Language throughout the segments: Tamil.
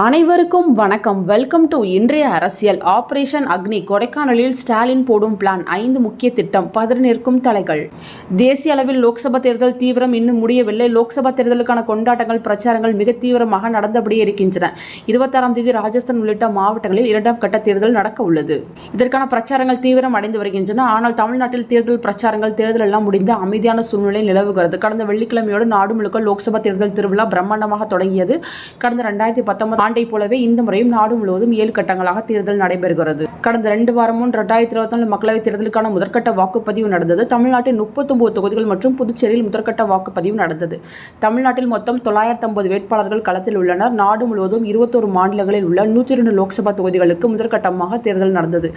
அனைவருக்கும் வணக்கம். வெல்கம் டு இன்றைய அரசியல். ஆபரேஷன் அக்னி கொடைக்கானலில் ஸ்டாலின் போடும் பிளான் ஐந்து முக்கிய திட்டம். பதறி தலைகள். தேசிய அளவில் லோக்சபா தேர்தல் தீவிரம் இன்னும் முடியவில்லை. லோக்சபா தேர்தலுக்கான கொண்டாட்டங்கள் பிரச்சாரங்கள் மிக தீவிரமாக நடந்தபடியே இருக்கின்றன. இருபத்தாறாம் தேதி ராஜஸ்தான் உள்ளிட்ட மாவட்டங்களில் இரண்டாம் கட்ட தேர்தல் நடக்க உள்ளது. இதற்கான பிரச்சாரங்கள் தீவிரம் அடைந்து வருகின்றன. ஆனால் தமிழ்நாட்டில் தேர்தல் பிரச்சாரங்கள் தேர்தல் எல்லாம் முடிந்து அமைதியான சூழ்நிலை நிலவுகிறது. கடந்த வெள்ளிக்கிழமையோடு நாடு முழுக்க லோக்சபா தேர்தல் திருவிழா பிரம்மாண்டமாக தொடங்கியது. கடந்த ரெண்டாயிரத்தி பத்தொன்பது ஆண்டை போலவே இந்த முறையும் நாடு முழுவதும் ஏழு கட்டங்களாக தேர்தல் நடைபெறுகிறது. கடந்த ரெண்டு வாரமும் ரெண்டாயிரத்தி இருபத்தி நாலு மக்களவைத் தேர்தலுக்கான முதற்கட்ட வாக்குப்பதிவு நடந்தது. தமிழ்நாட்டில் முப்பத்தொன்பது தொகுதிகள் மற்றும் புதுச்சேரியில் முதற்கட்ட வாக்குப்பதிவு நடந்தது. தமிழ்நாட்டில் மொத்தம் தொள்ளாயிரத்தி ஐம்பது வேட்பாளர்கள் களத்தில் உள்ளனர். நாடு முழுவதும் இருபத்தோரு மாநிலங்களில் உள்ள நூற்றி இரண்டு லோக்சபா தொகுதிகளுக்கு முதற்கட்டமாக தேர்தல் நடந்தது.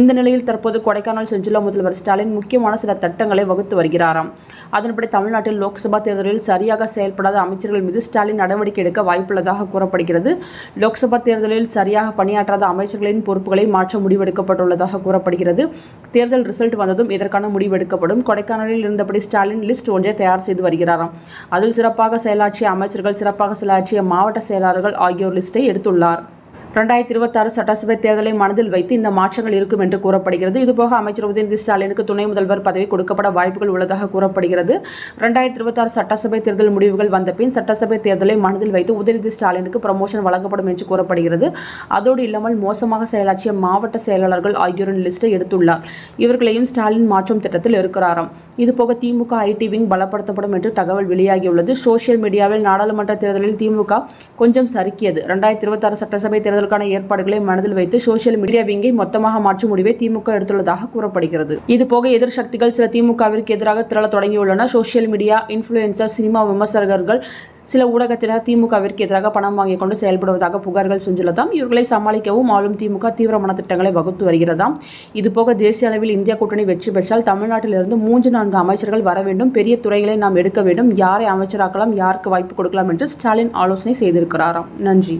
இந்த நிலையில் தற்போது கொடைக்கானல் சென்றுள்ள முதல்வர் ஸ்டாலின் முக்கியமான சில திட்டங்களை வகுத்து வருகிறாராம். அதன்படி தமிழ்நாட்டில் லோக்சபா தேர்தலில் சரியாக செயல்படாத அமைச்சர்கள் மீது ஸ்டாலின் நடவடிக்கை எடுக்க வாய்ப்புள்ளதாக கூறப்படுகிறது. லோக்சபா தேர்தலில் சரியாக பணியாற்றாத அமைச்சர்களின் பொறுப்புகளை மாற்ற முடிவெடுக்கப்பட்டுள்ளதாக கூறப்படுகிறது. தேர்தல் ரிசல்ட் வந்ததும் இதற்கான முடிவெடுக்கப்படும். கொடைக்கானலில் இருந்தபடி ஸ்டாலின் லிஸ்ட் ஒன்றை தயார் செய்து வருகிறாராம். அதில் சிறப்பாக செயலாற்றிய அமைச்சர்கள் சிறப்பாக செயலாற்றிய மாவட்ட செயலாளர்கள் ஆகியோர் லிஸ்ட்டை எடுத்துள்ளார். ரெண்டாயிரத்தி இருபத்தாறு சட்டசபை தேர்தலை மனதில் வைத்து இந்த மாற்றங்கள் இருக்கும் என்று கூறப்படுகிறது. இதுபோக அமைச்சர் உதயநிதி ஸ்டாலினுக்கு துணை முதல்வர் பதவி கொடுக்கப்பட வாய்ப்புகள் உள்ளதாக கூறப்படுகிறது. ரெண்டாயிரத்தி இருபத்தாறு சட்டசபை தேர்தல் முடிவுகள் வந்த பின் சட்டசபை தேர்தலை மனதில் வைத்து உதயநிதி ஸ்டாலினுக்கு ப்ரமோஷன் வழங்கப்படும் என்று கூறப்படுகிறது. அதோடு இல்லாமல் மோசமாக செயலாற்றிய மாவட்ட செயலாளர்கள் ஆகியோரின் லிஸ்ட்டை எடுத்துள்ளார். இவர்களையும் ஸ்டாலின் மாற்றும் திட்டத்தில் இருக்கிறாராம். இதுபோக திமுக ஐடி விங் பலப்படுத்தப்படும் என்று தகவல் வெளியாகியுள்ளது. சோசியல் மீடியாவில் நாடாளுமன்ற தேர்தலில் திமுக கொஞ்சம் சறுக்கியது. ரெண்டாயிரத்தி இருபத்தாறு சட்டசபை தேர்தல் அதற்கான ஏற்பாடுகளை மனதில் வைத்து சோசியல் மீடியா விங்கை மொத்தமாக மாற்றும் முடிவை திமுக எடுத்துள்ளதாக கூறப்படுகிறது. இதுபோக எதிர் சக்திகள் சில திமுகவிற்கு எதிராக திரள தொடங்கியுள்ளன. சோசியல் மீடியா இன்ஃபுளுசர் சினிமா விமர்சகர்கள் சில ஊடகத்தினர் திமுகவிற்கு எதிராக பணம் வாங்கிக் கொண்டு செயல்படுவதாக புகார்கள் செஞ்சுள்ளதாம் இவர்களை சமாளிக்கவும் ஆளும் திமுக தீவிரமான திட்டங்களை வகுத்து வருகிறதாம். இதுபோக தேசிய அளவில் இந்திய கூட்டணி வெற்றி பெற்றால் தமிழ்நாட்டிலிருந்து மூன்று நான்கு அமைச்சர்கள் வர வேண்டும். பெரிய துறைகளை நாம் எடுக்க வேண்டும். யாரை அமைச்சராக்கலாம் யாருக்கு வாய்ப்பு கொடுக்கலாம் என்று ஸ்டாலின் ஆலோசனை செய்திருக்கிறாராம். நன்றி.